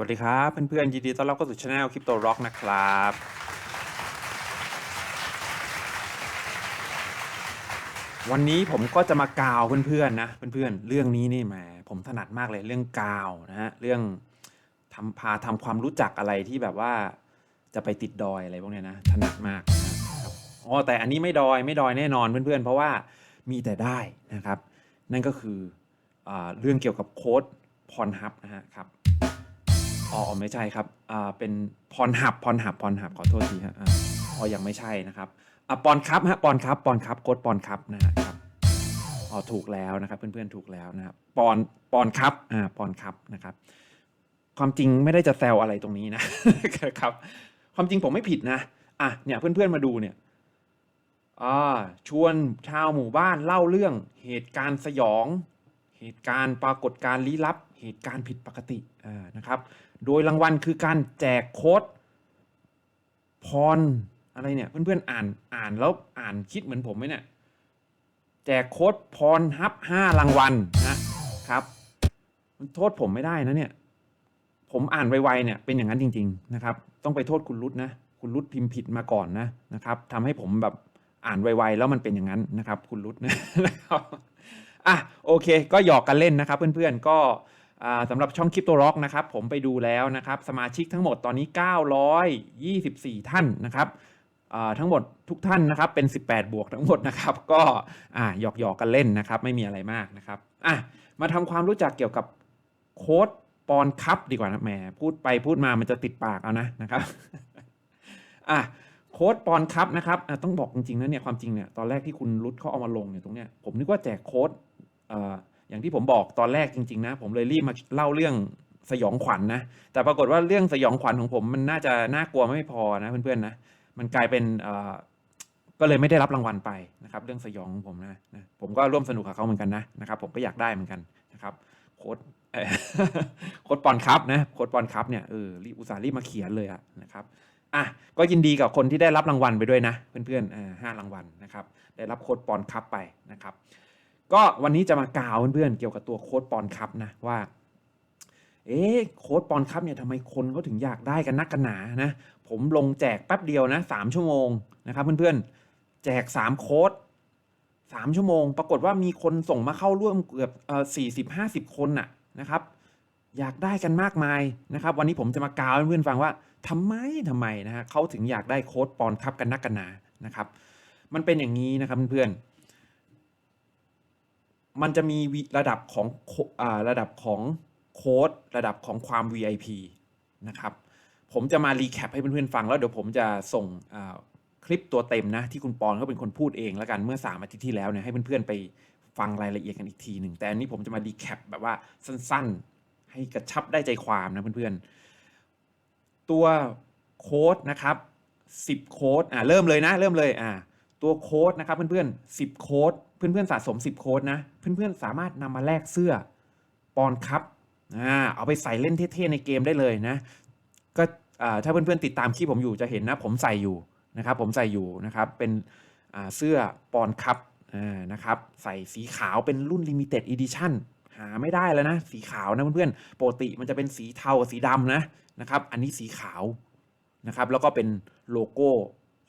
วัสดีครับ เพื่อนๆยินดีต้อนรับเข้าสู่ช anel คริปโตร็อกนะครับ วันนี้ผมก็จะมากาวเพื่อนๆนะเพื่อนๆเรื่องนี้นี่แหมผมถนัดมากเลยเรื่องกาวนะฮะเรื่องทำพาทำความรู้จักอะไรที่แบบว่าจะไปติดดอยอะไรพวกเนี้ยนะถนัดมากอ๋อแต่อันนี้ไม่ดอยไม่ดอยแน่นอนเพื่อนๆ เพราะว่ามีแต่ได้นะครับ นั่นก็คืออเรื่องเกี่ยวกับโค้ดพรฮับนะฮะครับ อ๋อไม่ใช่ครับอ่าเป็นพรหับพรหับพรหับขอโทษทีฮะอ่าอ๋อยังไม่ใช่นะครับอะปอนครับฮะปอนครับปอนครับโค้ดปอนครับนะฮะครับอ๋อถูกแล้วนะครับเพื่อนๆถูกแล้วนะครับปอนปอนครับอ่าปอนครับนะครับ ความจริงไม่ได้จะแซวอะไรตรงนี้นะครับ ความจริงผมไม่ผิดนะอะเนี่ยเพื่อนๆมาดูเนี่ยอ่าชวนชาวหมู่บ้านเล่าเรื่องเหตุการณ์สยอง เหตุการณ์ปรากฏการณ์ลี้ลับ เหตุการณ์ผิดปกติอ่านะครับ โดยรางวัลคือการแจกโค้ดพรอะไรเนี่ยเพื่อนๆอ่านอ่านแล้วอ่านคิดเหมือนผมไหมเนี่ยแจกโค้ดพรฮับห้ารางวัลนะครับมันโทษผมไม่ได้นะเนี่ยผมอ่านไวๆเนี่ยเป็นอย่างนั้นจริง ๆนะครับ ต้องไปโทษคุณรุดนะคุณรุดพิมพ์ผิดมาก่อนนะนะครับทำให้ผมแบบอ่านไวๆแล้วมันเป็นอย่างนั้นนะครับ คุณรุดนะครับอะโอเค ก็หยอกกันเล่นนะครับ เพื่อนๆก็ สำหรับช่องคริปโตร็อกนะครับผมไปดูแล้วนะครับสมาชิกทั้งหมดตอนนี้ 924 ท่านนะครับทั้งหมดทุกท่านนะครับเป็น 18 บวกทั้งหมดนะครับ ก็หยอกหยอกกันเล่นนะครับ ไม่มีอะไรมากนะครับอะมาทำความรู้จักเกี่ยวกับโค้ดปอนคัพดีกว่านะแหมพูดไปพูดมามันจะติดปากเอานะนะครับอะโค้ดปอนคัพนะครับต้องบอกจริงๆนะเนี่ยความจริงเนี่ยตอนแรกที่คุณรุดเขาเอามาลงเนี่ยตรงเนี้ยผมนึกว่าแจกโค้ด อย่างที่ผมบอกตอนแรกจริง ๆ นะ ผมเลยรีบมาเล่าเรื่องสยองขวัญนนะ แต่ปรากฏว่าเรื่องสยองขวัญของผมมันน่าจะน่ากลัวไม่พอนะเพื่อนๆนะ มันกลายเป็นก็เลยไม่ได้รับรางวัลไปนะครับ เรื่องสยองของผมนะนะ ผมก็ร่วมสนุกกับเขาเหมือนกันนะนะครับ ผมก็อยากได้เหมือนกันนะครับโค้ดโค้ดปอนครับนะโค้ดปอนครับเนี่ยเออรีบอุตส่าห์รีบมาเขียนเลยอะนะครับอะก็ยินดีกับคนที่ได้รับรางวัลไปด้วยนะ เพื่อนๆห้ารางวัลนะครับ ได้รับโค้ดปอนครับไปนะครับ ก็วันนี้จะมากล่าวเพื่อนๆเกี่ยวกับตัวโค้ดปอนคัพนะว่า เอ๊ะโค้ดปอนคัพเนี่ยทำไมคนเขาถึงอยากได้กันนักกันหนานะผมลงแจกแป๊บเดียวนะสามชั่วโมงนะครับเพื่อนๆ แจกสามโค้ดสามชั่วโมง ปรากฏว่ามีคนส่งมาเข้าร่วมเกือบเอ่อสี่สิบห้าสิบคนน่ะนะครับ อยากได้กันมากมายนะครับ วันนี้ผมจะมากล่าวเพื่อนๆฟังว่าทำไมทำไมนะฮะเขาถึงอยากได้โค้ดปอนคัพกันนักกันหนานะครับ มันเป็นอย่างนี้นะครับเพื่อนๆ มันจะมีระดับของอระดับของโค้ดระดับของความ VIP นะครับ ผมจะมารีแคปให้เพื่อนๆฟัง แล้วเดี๋ยวผมจะส่งคลิปตัวเต็มนะ ที่คุณปอนเขาเป็นคนพูดเองแล้วกันเมื่อสามอาทิตย์ที่แล้วเนี่ยให้เพื่อนๆไปฟังรายละเอียดกันอีกทีหนึ่งแต่อันนี้ผมจะมารีแคปแบบว่าสั้นๆ ให้กระชับได้ใจความนะเพื่อนๆ ตัวโค้ดนะครับ 10 โค้ดอ่าเริ่มเลยนะ เริ่มเลยอ่า ตัวโค้ดนะครับเพื่อนๆ10 โค้ดเพื่อนๆสะสม 10 โค้ดนะ เพื่อนๆสามารถนำมาแลกเสื้อปอนคัพอ่าเอาไปใส่เล่นเท่ๆในเกมได้เลยนะ ก็ถ้าเพื่อนๆติดตามคลิปผมอยู่จะเห็นนะผมใส่อยู่นะครับ ผมใส่อยู่นะครับเป็นเสื้อปอนคัพอ่านะครับใส่สีขาวเป็นรุ่น Limited Edition หาไม่ได้แล้วนะ สีขาวนะเพื่อนๆปกติมันจะเป็นสีเทากับสีดำนะนะครับ อันนี้สีขาวนะครับ แล้วก็เป็นโลโก้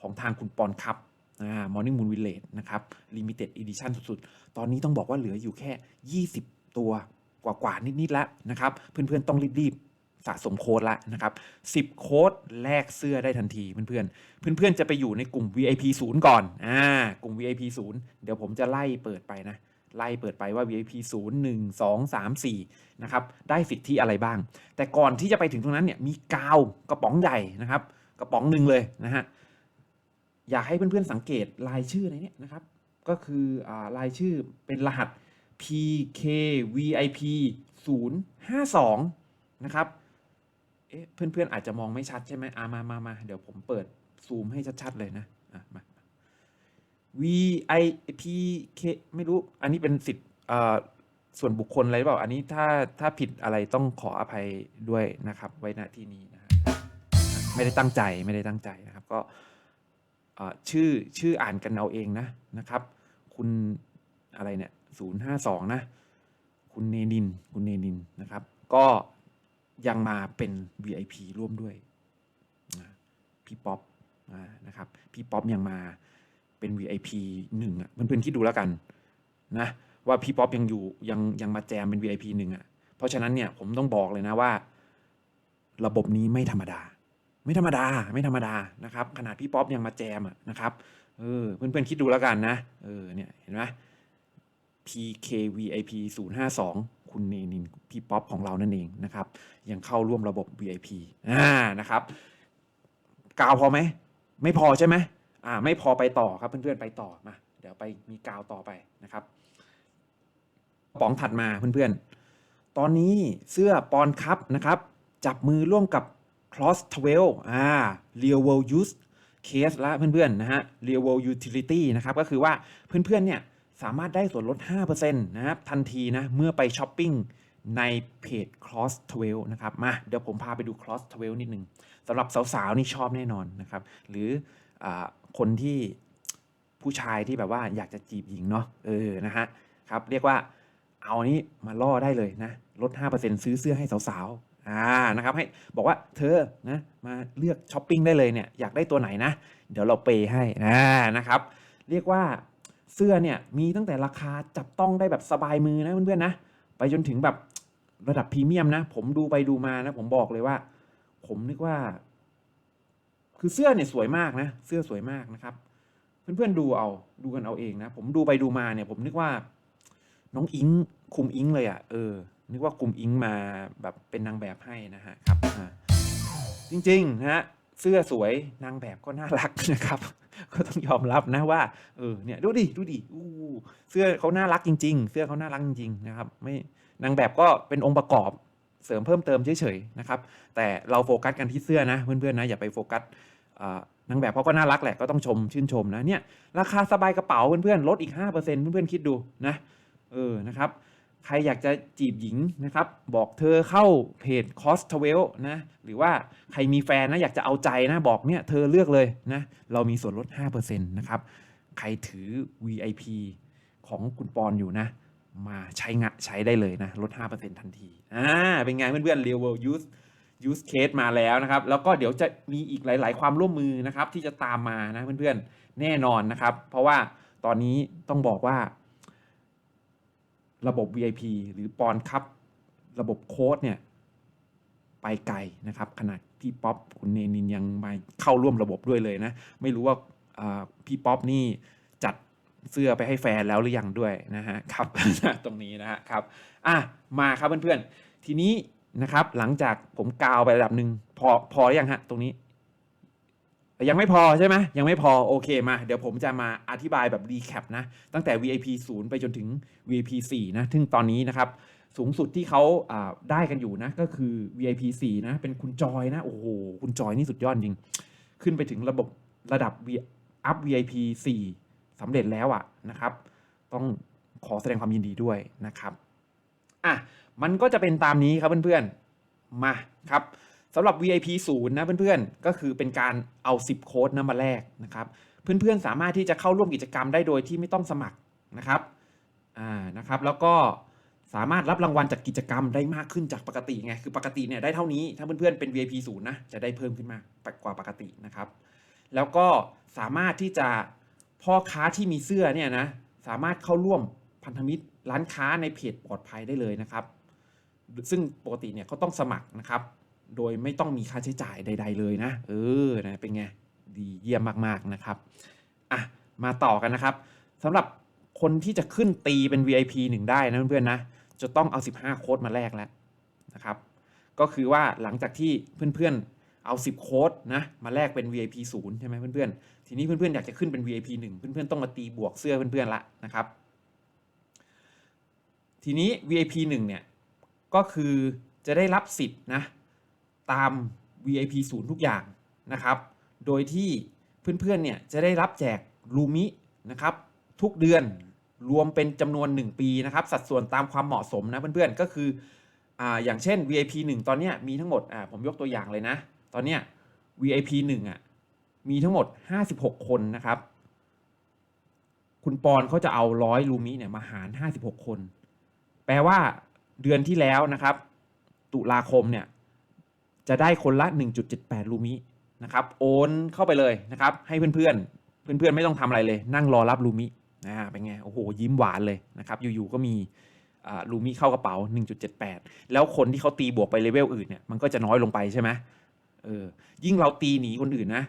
ของทางคุณปอนครับ พอ่า Morning Moon Village นะครับ Limited Edition สุดๆ ตอนนี้ต้องบอกว่าเหลืออยู่แค่ 20 ตัวกว่าๆ นิด ๆ แล้วนะครับ เพื่อน ๆ ต้องรีบ ๆ สะสมโค้ดละนะครับ 10 โค้ดแลกเสื้อได้ทันทีเพื่อนๆ เพื่อน ๆ จะไปอยู่ในกลุ่ม VIP 0ก่อนอ่ากลุ่ม VIP 0เดี๋ยวผมจะไล่เปิดไปนะไล่เปิดไปว่า VIP 0 1 2 3 4นะครับ ได้สิทธิอะไรบ้าง แต่ก่อนที่จะไปถึงตรงนั้นเนี่ย มีกาวกระป๋องใหญ่นะครับ กระป๋องหนึ่งเลยนะฮะ อยากให้เพื่อนๆสังเกตรายชื่อในนี้นะครับ ก็คืออ่ารายชื่อเป็นรหัส PKVIP 052 นะครับเอ๊ะเพื่อนๆอาจจะมองไม่ชัดใช่ไหมอามามามาเดี๋ยวผมเปิดซูมให้ชัดๆเลยนะอะมา VIP K ไม่รู้ อันนี้เป็นสิทธิ์ส่วนบุคคลอะไรหรือเปล่า อันนี้ถ้าถ้าผิดอะไรต้องขออภัยด้วยนะครับ ไว้ณที่นี้นะไม่ได้ตั้งใจไม่ได้ตั้งใจนะครับ ก็ ชื่อชื่ออ่านกันเอาเองนะนะครับ คุณอะไรเนี่ยศูนย์ห้าสองนะ คุณเนนิน คุณเนนินนะครับ ก็ยังมาเป็น VIP ร่วมด้วย พี่ป๊อปนะครับ พี่ป๊อปยังมาเป็น VIP หนึ่งอะเพื่อนๆคิดดูแล้วกันนะว่าพี่ป๊อปยังอยู่ยังยังมาแจมเป็น VIP หนึ่งอะเพราะฉะนั้นเนี่ยผมต้องบอกเลยนะว่า ระบบนี้ไม่ธรรมดา ไม่ธรรมดาไม่ธรรมดานะครับ ขนาดพี่ป๊อปยังมาแจมอะนะครับเออเพื่อนๆคิดดูแล้วกันนะเออเนี่ยเห็นไหม PKVIP 052 คุณเนนินพี่ป๊อปของเรานั่นเองนะครับ ยังเข้าร่วมระบบ VIP อ่านะครับกาวพอไหม ไม่พอใช่ไหมอ่าไม่พอไปต่อครับเพื่อนๆไปต่อมา เดี๋ยวไปมีกาวต่อไปนะครับป๋องถัดมาเพื่อนๆ ตอนนี้เสื้อปอนคัพนะครับ จับมือร่วมกับ Cross 12อ่า Real World Use Case ละเพื่อนๆนะฮะ Real World Utility นะครับก็คือว่าเพื่อนๆเนี่ยสามารถได้ส่วนลด 5%นะครับทันทีนะเมื่อไปช้อปปิ้งในเพจ Cross 12นะครับมาเดี๋ยวผมพาไปดู Cross 12 นิดนึงสำหรับสาวๆนี่ชอบแน่นอนนะครับหรืออาคนที่ผู้ชายที่แบบว่าอยากจะจีบหญิงเนาะเออนะฮะครับเรียกว่าเอานี้มาล่อได้เลยนะลด 5%ซื้อเสื้อให้สาวๆ อ่านะครับให้บอกว่าเธอนะมาเลือกช้อปปิ้งได้เลยเนี่ยอยากได้ตัวไหนนะเดี๋ยวเราเปย์ให้นะนะครับ เรียกว่าเสื้อเนี่ยมีตั้งแต่ราคาจับต้องได้แบบสบายมือนะเพื่อนๆนะไปจนถึงแบบระดับพรีเมียมนะ ผมดูไปดูมานะ ผมบอกเลยว่า ผมนึกว่า คือเสื้อเนี่ยสวยมากนะ เสื้อสวยมากนะครับ เพื่อนๆดูเอาดูกันเอาเองนะ ผมดูไปดูมาเนี่ย ผมนึกว่า น้องอิงคุมอิงเลยอะ่ะเออ นึกว่าคุมอิงมาแบบเป็นนางแบบให้นะฮะครับจริงๆนะฮะเสื้อสวยนางแบบก็น่ารักนะครับ ก็ต้องยอมรับนะว่าเออเนี่ยดูดิดูดิอู้เสื้อเขาน่ารักจริง ๆ เสื้อเขาน่ารักจริงๆนะครับไม่นางแบบก็เป็นองค์ประกอบเสริมเพิ่มเติมเฉยๆนะครับ แต่เราโฟกัสกันที่เสื้อนะเพื่อนๆนะอย่าไปโฟกัสนางแบบเขาก็น่ารักแหละก็ต้องชมชื่นชมนะเนี่ยราคาสบายกระเป๋าเพื่อนๆลดอีก5%เพื่อนๆคิดดูนะเออนะครับ ใครอยากจะจีบหญิงนะครับ บอกเธอเข้าเพจ Cost t w e l นะ หรือว่าใครมีแฟนนะอยากจะเอาใจนะ บอกเนี่ยเธอเลือกเลยนะ เรามีส่วนลด 5%นะครับ ใครถือ VIP ของคุณปอนอยู่นะ มาใช้งะใช้ได้เลยนะ ลด 5%ทันที อ่า เป็นไงเพื่อนๆ Real World Use Use Case มาแล้วนะครับ แล้วก็เดี๋ยวจะมีอีกหลาย ๆ ความร่วมมือนะครับ ที่จะตามมานะเพื่อนๆ แน่นอนนะครับ เพราะว่าตอนนี้ต้องบอกว่า ระบบ VIP หรือปอนคัพระบบโค้ดเนี่ยไปไกลนะครับขนาดพี่ป๊อปคุณเนนินยังมาเข้าร่วมระบบด้วยเลยนะ ไม่รู้ว่าพี่ป๊อปนี่จัดเสื้อไปให้แฟนแล้วหรือยังด้วยนะฮะครับตรงนี้นะฮะครับอะมาครับเพื่อนๆ ทีนี้นะครับหลังจากผมกาวไประดับหนึ่งพอพอหรือยังฮะตรงนี้ ยังไม่พอใช่ไหมยังไม่พอโอเคมา เดี๋ยวผมจะมาอธิบายแบบรีแคปนะ ตั้งแต่ VIP 0 ไปจนถึง VIP 4นะซึ่งตอนนี้นะครับ สูงสุดที่เขาได้กันอยู่นะ ก็คือ VIP 4นะ เป็นคุณจอยนะ โอ้โห คุณจอยนี่สุดยอดจริง ขึ้นไปถึงระบบระดับ V up VIP 4สำเร็จแล้วอะนะครับ ต้องขอแสดงความยินดีด้วยนะครับอะมันก็จะเป็นตามนี้ครับเพื่อนๆมาครับ สำหรับ VIP 0นะเพื่อนๆ ก็คือเป็นการเอา 10 โค้ดนะมาแลกนะครับ เพื่อนๆ สามารถที่จะเข้าร่วมกิจกรรมได้โดยที่ไม่ต้องสมัครนะครับอ่านะครับ แล้วก็สามารถรับรางวัลจากกิจกรรมได้มากขึ้นจากปกติไง คือปกติเนี่ยได้เท่านี้ ถ้าเพื่อนๆ เป็น VIP 0นะ จะได้เพิ่มขึ้นมากกว่าปกตินะครับ แล้วก็สามารถที่จะพ่อค้าที่มีเสื้อเนี่ยนะ สามารถเข้าร่วมพันธมิตรร้านค้าในเพจปลอดภัยได้เลยนะครับ ซึ่งปกติเนี่ยเขาต้องสมัครนะครับ โดยไม่ต้องมีค่าใช้จ่ายใด ๆ เลยนะ เออนะเป็นไงดีเยี่ยมมากๆนะครับอะมาต่อกันนะครับสำหรับคนที่จะขึ้นตีเป็น VIP 1 ได้นะเพื่อนๆนะจะต้องเอา 15 โค้ดมาแลกแล้วนะครับ ก็คือว่าหลังจากที่เพื่อนๆเอา 10 โค้ดนะมาแลกเป็น VIP 0 ใช่ไหมเพื่อนๆ ทีนี้เพื่อนๆอยากจะขึ้นเป็น VIP 1 เพื่อนๆต้องมาตีบวกเสื้อเพื่อนๆละนะครับ ทีนี้ VIP 1 เนี่ยก็คือจะได้รับสิทธิ์นะ ตาม VIP 0ทุกอย่างนะครับ โดยที่เพื่อนๆเนี่ยจะได้รับแจกลูมินะครับทุกเดือนรวมเป็นจำนวน 1 ปีนะครับ สัดส่วนตามความเหมาะสมนะเพื่อนๆก็คืออ่าอย่างเช่น VIP 1 ตอนเนี้ยมีทั้งหมดอ่าผมยกตัวอย่างเลยนะ ตอนเนี้ย VIP 1อะมีทั้งหมด 56 คนนะครับ คุณปอนเขาจะเอาร้อยลูมิเนี่ยมาหาร 56 คน แปลว่าเดือนที่แล้วนะครับ ตุลาคมเนี่ย จะได้คนละ 1.78 ลูมินะครับโอนเข้าไปเลยนะครับให้เพื่อนๆ เพื่อนๆไม่ต้องทำอะไรเลย นั่งรอรับลูมินะเป็นไงโอ้โหยิ้มหวานเลยนะครับอยู่ๆก็มีลูมิเข้ากระเป๋า 1.78 แล้วคนที่เขาตีบวกไปเลเวลอื่นเนี่ยมันก็จะน้อยลงไปใช่ไหมเออยิ่งเราตีหนีคนอื่นนะ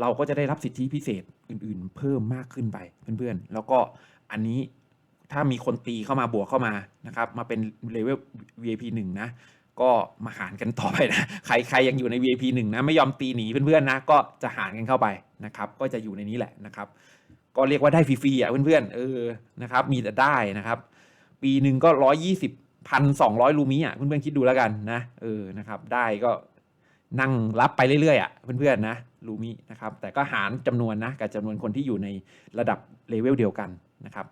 เราก็จะได้รับสิทธิพิเศษอื่นๆ เพิ่มมากขึ้นไปเพื่อนๆ แล้วก็อันนี้ถ้ามีคนตีเข้ามาบวกเข้ามานะครับมาเป็นเลเวล VIP 1นะ ก็มาหารกันต่อไปนะใครใครยังอยู่ใน VIP 1นะไม่ยอมตีหนีเพื่อนๆนะก็จะหารกันเข้าไปนะครับ ก็จะอยู่ในนี้แหละนะครับ ก็เรียกว่าได้ฟรีๆอะเพื่อนๆเออนะครับ มีแต่ได้นะครับ ปีหนึ่งก็ร้อยยี่สิบพันสองร้อยลูมิอะเพื่อนๆคิดดูแล้วกันนะเออนะครับ ได้ก็นั่งรับไปเรื่อยๆอะเพื่อนๆนะลูมินะครับแต่ก็หารจำนวนนะกับจำนวนคนที่อยู่ในระดับเลเวลเดียวกันนะครับ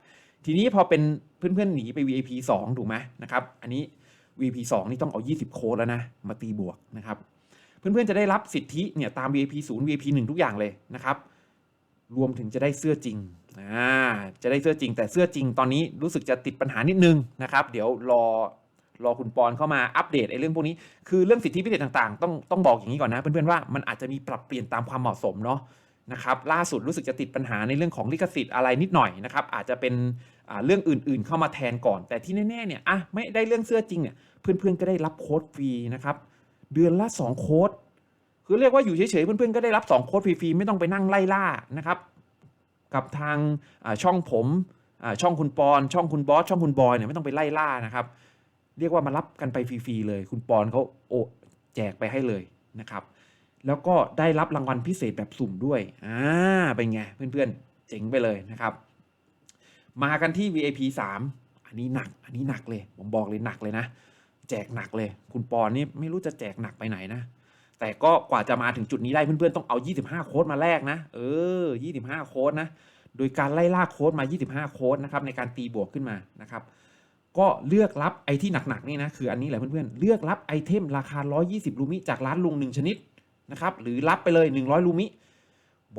ทีนี้พอเป็นเพื่อนๆหนีไป VIP 2 ถูกไหมนะครับ อันนี้ VIP 2 นี่ต้องเอา 20 โค้ดแล้วนะ มาตีบวกนะครับ เพื่อนๆจะได้รับสิทธิเนี่ยตาม VIP 0 VIP 1 ทุกอย่างเลยนะครับ รวมถึงจะได้เสื้อจริงอ่าจะได้เสื้อจริง แต่เสื้อจริงตอนนี้รู้สึกจะติดปัญหานิดนึงนะครับ เดี๋ยวรอรอคุณปอนเข้ามาอัปเดตไอ้เรื่องพวกนี้ คือเรื่องสิทธิพิเศษต่างๆ ต้องต้องบอกอย่างนี้ก่อนนะ เพื่อนๆว่ามันอาจจะมีปรับเปลี่ยนตามความเหมาะสมเนาะ นะครับล่าสุดรู้สึกจะติดปัญหาในเรื่องของลิขสิทธิ์อะไรนิดหน่อยนะครับอาจจะเป็นเรื่องอื่นๆ เข้ามาแทนก่อน แต่ที่แน่ๆเนี่ยอะไม่ได้เรื่องเสื้อจริงเนี่ยเพื่อนๆก็ได้รับโค้ดฟรีนะครับเดือนละ 2 โค้ดคือเรียกว่าอยู่เฉยๆเพื่อนๆก็ได้รับ 2 โค้ดฟรีๆไม่ต้องไปนั่งไล่ล่านะครับกับทางช่องผมช่องคุณปอนช่องคุณบอสช่องคุณบอยเนี่ยไม่ต้องไปไล่ล่านะครับเรียกว่ามารับกันไปฟรีๆเลย คุณปอนเขาโอ้แจกไปให้เลยนะครับ แล้วก็ได้รับรางวัลพิเศษแบบสุ่มด้วยอ่าเป็นไงเพื่อนๆ เจ๋งไปเลยนะครับ มากันที่ VIP 3 อันนี้หนัก อันนี้หนักเลย ผมบอกเลยหนักเลยนะ แจกหนักเลย คุณปอนนี่ไม่รู้จะแจกหนักไปไหนนะ แต่ก็กว่าจะมาถึงจุดนี้ได้เพื่อนๆ ต้องเอา 25 โค้ดมาแลกนะ เออ 25 โค้ดนะ โดยการไล่ล่าโค้ดมา 25 โค้ดนะครับในการตีบวกขึ้นมานะครับก็เลือกรับไอที่หนักๆนี่นะคืออันนี้แหละเพื่อนๆ เลือกรับไอเทมราคา 120 ลูมิจากร้านลุงหนึ่งชนิด นะครับ หรือรับไปเลย 100 ลูมิ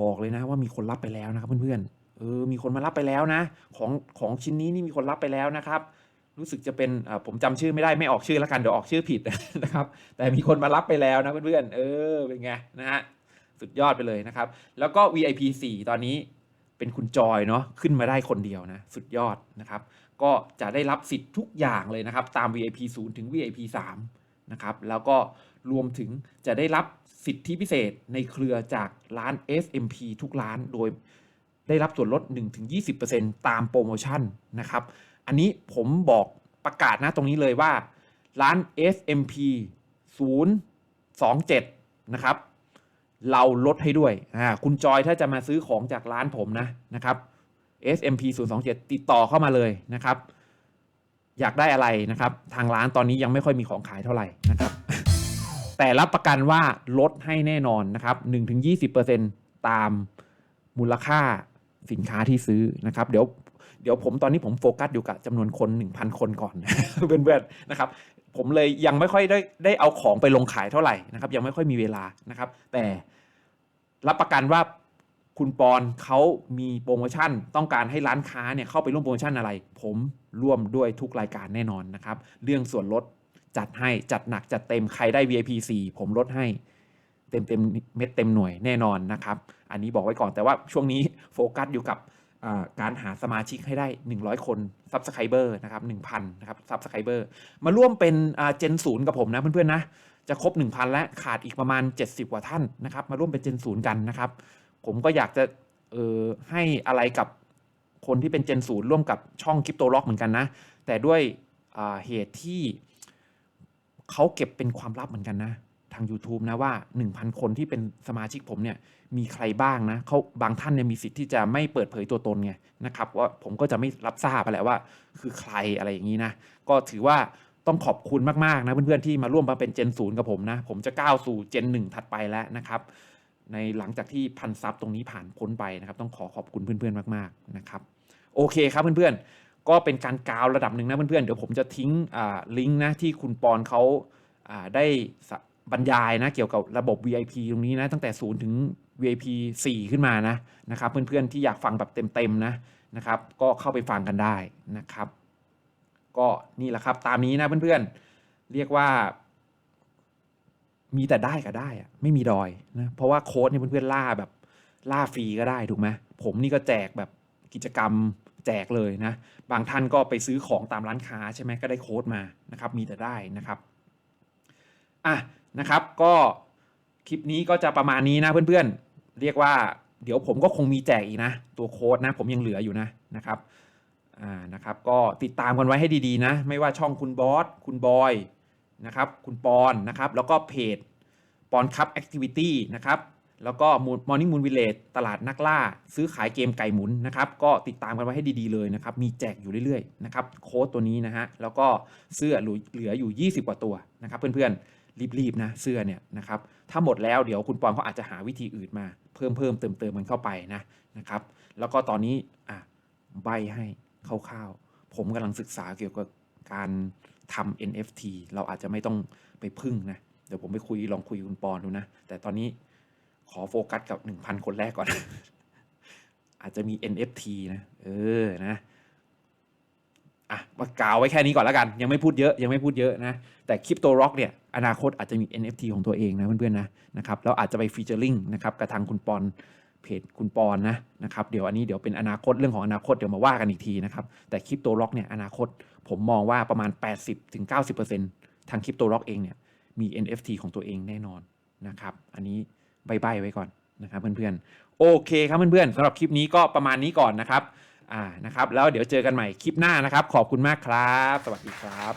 บอกเลยนะว่ามีคนรับไปแล้วนะครับเพื่อนๆ เออ มีคนมารับไปแล้วนะ ของของชิ้นนี้นี่มีคนรับไปแล้วนะครับ รู้สึกจะเป็นผมจำชื่อไม่ได้ไม่ออกชื่อแล้วกันเดี๋ยวออกชื่อผิดนะครับ แต่มีคนมารับไปแล้วนะเพื่อนๆ เออ เป็นไงนะฮะ สุดยอดไปเลยนะครับ แล้วก็ VIP 4 ตอนนี้เป็นคุณจอยเนาะขึ้นมาได้คนเดียวนะ สุดยอดนะครับ ก็จะได้รับสิทธิ์ทุกอย่างเลยนะครับ ตาม VIP 0 ถึง VIP 3นะครับแล้วก็รวมถึงจะได้รับ สิทธิพิเศษในเครือจากร้าน SMP ทุกร้านโดยได้รับส่วนลด 1-20%ตามโปรโมชั่นนะครับ อันนี้ผมบอกประกาศนะตรงนี้เลยว่า ร้าน SMP 027 นะครับ เราลดให้ด้วยอ่าคุณจอยถ้าจะมาซื้อของจากร้านผมนะนะครับ SMP 027 ติดต่อเข้ามาเลยนะครับ อยากได้อะไรนะครับ ทางร้านตอนนี้ยังไม่ค่อยมีของขายเท่าไหร่นะครับ แต่รับประกันว่าลดให้แน่นอนนะครับ 1-20%ตามมูลค่าสินค้าที่ซื้อนะครับ เดี๋ยวเดี๋ยวผมตอนนี้ผมโฟกัสอยู่กับจำนวนคน 1,000 คนก่อนเพื่อนๆนะครับ ผมเลยยังไม่ค่อยได้ได้เอาของไปลงขายเท่าไหร่นะครับ ยังไม่ค่อยมีเวลานะครับ แต่รับประกันว่าคุณปอนเขามีโปรโมชั่น ต้องการให้ร้านค้าเนี่ยเข้าไปร่วมโปรโมชั่นอะไร ผมร่วมด้วยทุกรายการแน่นอนนะครับ เรื่องส่วนลด จัดให้จัดหนักจัดเต็มใครได้ VIP 4ผมลดให้ เต็มเต็มเม็ดเต็มหน่วยแน่นอนนะครับ อันนี้บอกไว้ก่อนแต่ว่าช่วงนี้โฟกัสอยู่กับการหาสมาชิกให้ได้ 100 คนซับสไครเบอร์นะครับ1,000นะครับซับสไครเบอร์มาร่วมเป็นเจนศูนย์กับผมนะเพื่อนๆนะ จะครบ 1,000 และขาดอีกประมาณ 70 กว่าท่านนะครับ มาร่วมเป็นเจนศูนย์กันนะครับ ผมก็อยากจะออให้อะไรกับคนที่เป็นเจนศูนย์ร่วมกับช่องคริปโตล็อกเหมือนกันนะ แต่ด้วยเหตุที่ เขาเก็บเป็นความลับเหมือนกันนะ ทาง YouTube นะว่า 1,000 คนที่เป็นสมาชิกผมเนี่ยมีใครบ้างนะเขาบางท่านเนี่ยมีสิทธิ์ที่จะไม่เปิดเผยตัวตนไงนะครับว่าผมก็จะไม่รับทราบไปแหละว่า คือใครอะไรอย่างนี้นะ ก็ถือว่าต้องขอบคุณมากๆนะเพื่อนๆที่มาร่วมมาเป็นเจนศูนย์กับผมนะ ผมจะก้าวสู่เจนหนึ่งถัดไปแล้วนะครับในหลังจากที่พันซับตรงนี้ผ่านพ้นไปนะครับ ต้องขอขอบคุณเพื่อนๆมาก ๆนะครับ โอเคครับเพื่อนๆ ก็เป็นการกาวระดับหนึ่งนะเพื่อนๆเดี๋ยวผมจะทิ้งลิงก์นะที่คุณปอนเขาได้บรรยายนะเกี่ยวกับระบบ VIP ตรงนี้นะตั้งแต่0ถึง VIP 4 ขึ้นมานะนะครับเพื่อนๆที่อยากฟังแบบเต็มๆนะนะครับก็เข้าไปฟังกันได้นะครับ ก็นี่แหละครับตามนี้นะเพื่อนๆเรียกว่า มีแต่ได้กับได้อะไม่มีดอยนะเพราะว่าโค้ดเนี่ยเพื่อนๆล่าแบบล่าฟรีก็ได้ถูกไหมผมนี่ก็แจกแบบกิจกรรม แจกเลยนะ บางท่านก็ไปซื้อของตามร้านค้าใช่ไหมก็ได้โค้ดมานะครับมีแต่ได้นะครับอะนะครับก็คลิปนี้ก็จะประมาณนี้นะเพื่อนๆ เรียกว่าเดี๋ยวผมก็คงมีแจกอีกนะ ตัวโค้ดนะผมยังเหลืออยู่นะนะครับอ่านะครับก็ติดตามกันไว้ให้ดีๆนะ ไม่ว่าช่องคุณบอสคุณบอยนะครับคุณปอนนะครับแล้วก็เพจปอนคัพแอคทิวิตี้นะครับ แล้วก็มอร์นิ่งมูนวิลเลจตลาดนักล่า ซื้อขายเกมไก่หมุนนะครับ ก็ติดตามกันไว้ให้ดีๆเลยนะครับ มีแจกอยู่เรื่อยๆนะครับ โค้ดตัวนี้นะฮะ แล้วก็เสื้อเหลืออยู่ 20 กว่าตัวนะครับเพื่อนๆ รีบๆนะเสื้อเนี่ยนะครับ ถ้าหมดแล้วเดี๋ยวคุณปอนเขาอาจจะหาวิธีอื่นมา เพิ่มเพิ่มเติมเติมมันเข้าไปนะนะครับ แล้วก็ตอนนี้อะใบให้คร่าวๆ ผมกำลังศึกษาเกี่ยวกับการทำ NFT เราอาจจะไม่ต้องไปพึ่งนะ เดี๋ยวผมไปคุยลองคุยกับคุณปอนดูนะ แต่ตอนนี้ ขอโฟกัสกับ 1,000 คนแรกก่อน อาจจะมี NFT นะ เออนะอะมากล่าวไว้แค่นี้ก่อนแล้วกัน ยังไม่พูดเยอะยังไม่พูดเยอะนะ แต่คริปโตร็อกเนี่ยอนาคตอาจจะมี NFT ของตัวเองนะเพื่อนๆนะนะครับแล้วอาจจะไปฟีเจอริงนะครับกับทางคุณปอนเพจคุณปอนนะนะครับเดี๋ยวอันนี้เดี๋ยวเป็นอนาคตเรื่องของอนาคตเดี๋ยวมาว่ากันอีกทีนะครับแต่คริปโตร็อกเนี่ยอนาคตผมมองว่าประมาณ 80-90%ทางคริปโตร็อกเองเนี่ยมี NFT ของตัวเองแน่นอนนะครับอันนี้ ใบ้ไว้ก่อนนะครับเพื่อนๆโอเคครับเพื่อนๆสำหรับคลิปนี้ก็ประมาณนี้ก่อนนะครับอ่านะครับ แล้วเดี๋ยวเจอกันใหม่คลิปหน้านะครับ ขอบคุณมากครับ สวัสดีครับ